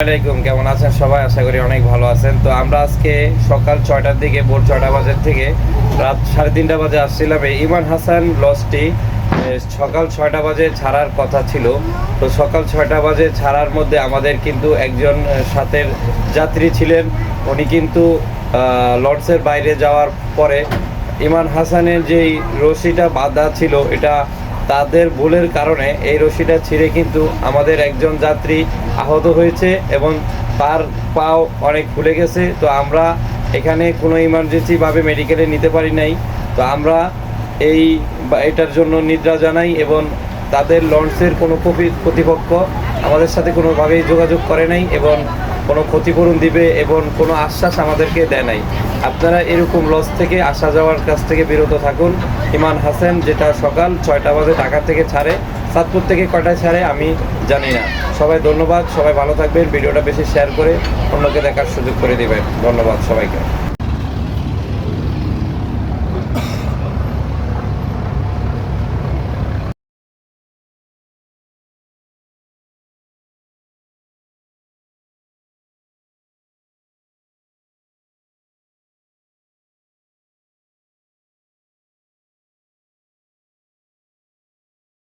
আসসালামাইকুম কেমন আছেন সবাই? আশা করি অনেক ভালো আছেন। তো আমরা আজকে সকাল ছয়টার দিকে, ভোর ছয়টা বাজার থেকে রাত সাড়ে তিনটা বাজে আসছিলাম এই ইমান হাসান লসটি সকাল ছয়টা বাজে ছাড়ার কথা ছিল। তো সকাল ছয়টা বাজে ছাড়ার মধ্যে আমাদের কিন্তু একজন সাথের যাত্রী ছিলেন। উনি কিন্তু লর্ডসের বাইরে যাওয়ার পরে ইমান হাসানের যেই রশিটা বাঁধা ছিল, এটা তাদের ভুলের কারণে এই রশিটা ছিঁড়ে কিন্তু আমাদের একজন যাত্রী আহত হয়েছে এবং তার পাও অনেক ফুলে গেছে। তো আমরা এখানে কোনো ইমার্জেন্সিভাবে মেডিকেলে নিতে পারি নাই। তো আমরা এই এটার জন্য নিদ্রা জানাই এবং তাদের লঞ্চের কোনো কপি- কর্তৃপক্ষ আমাদের সাথে কোনোভাবেই যোগাযোগ করে নাই এবং কোনো ক্ষতিপূরণ দিবে এবং কোনো আশ্বাস আমাদেরকে দেয় নাই। আপনারা এরকম লস থেকে আসা যাওয়ার কাছ থেকে বিরত থাকুন। ইমান হাসান যেটা সকাল ছয়টা বাজে ঢাকা থেকে ছাড়ে, সাতপুর থেকে কটায় ছাড়ে আমি জানি না। সবাই ধন্যবাদ, সবাই ভালো থাকবেন, ভিডিওটা বেশি শেয়ার করে অন্যকে দেখার সুযোগ করে দেবেন। ধন্যবাদ সবাইকে।